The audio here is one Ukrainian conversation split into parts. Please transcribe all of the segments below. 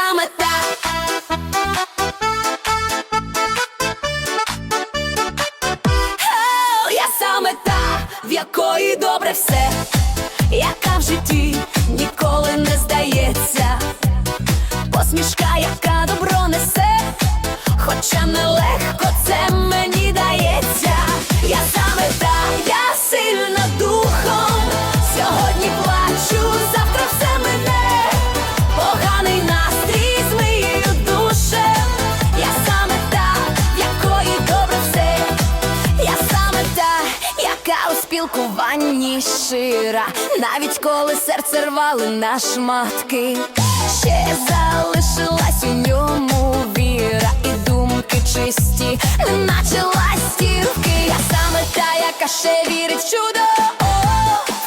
саме так. Я саме та, в якої добре все, яка в житті ніколи не здається, посмішка, яка спілкуванні шира, навіть коли серце рвали на шматки, ще залишилась у ньому віра і думки чисті, неначе ластівки. Я саме та, яка ще вірить в чудо,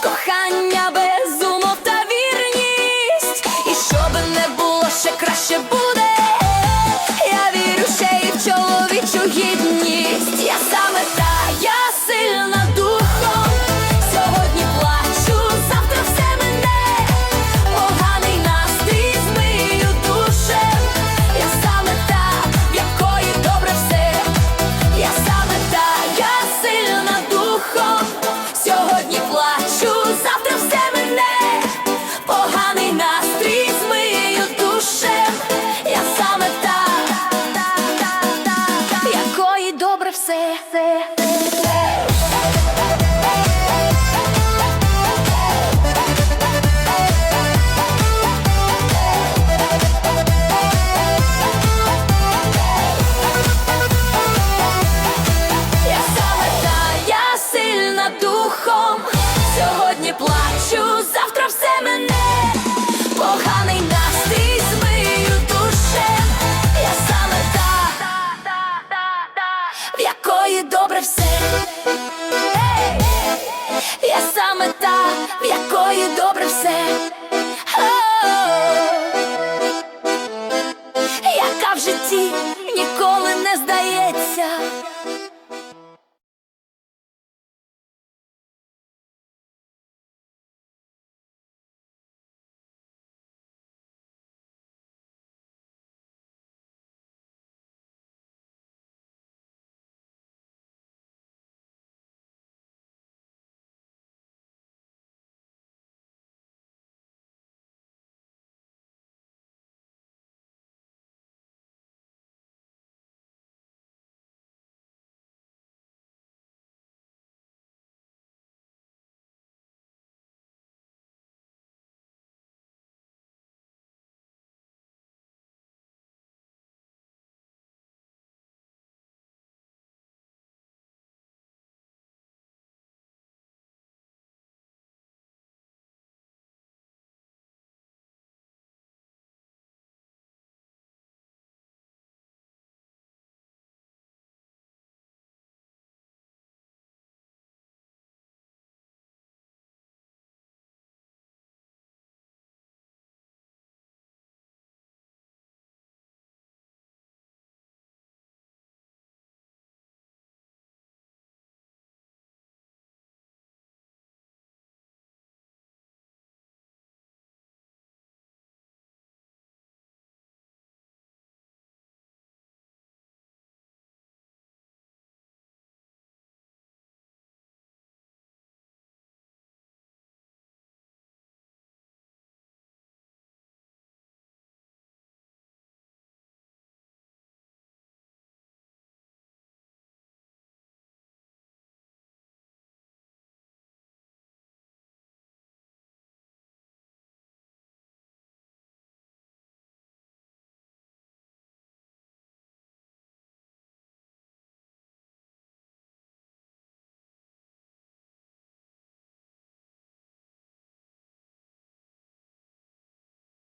кохання без та вірність. І щоб не було ще краще буде.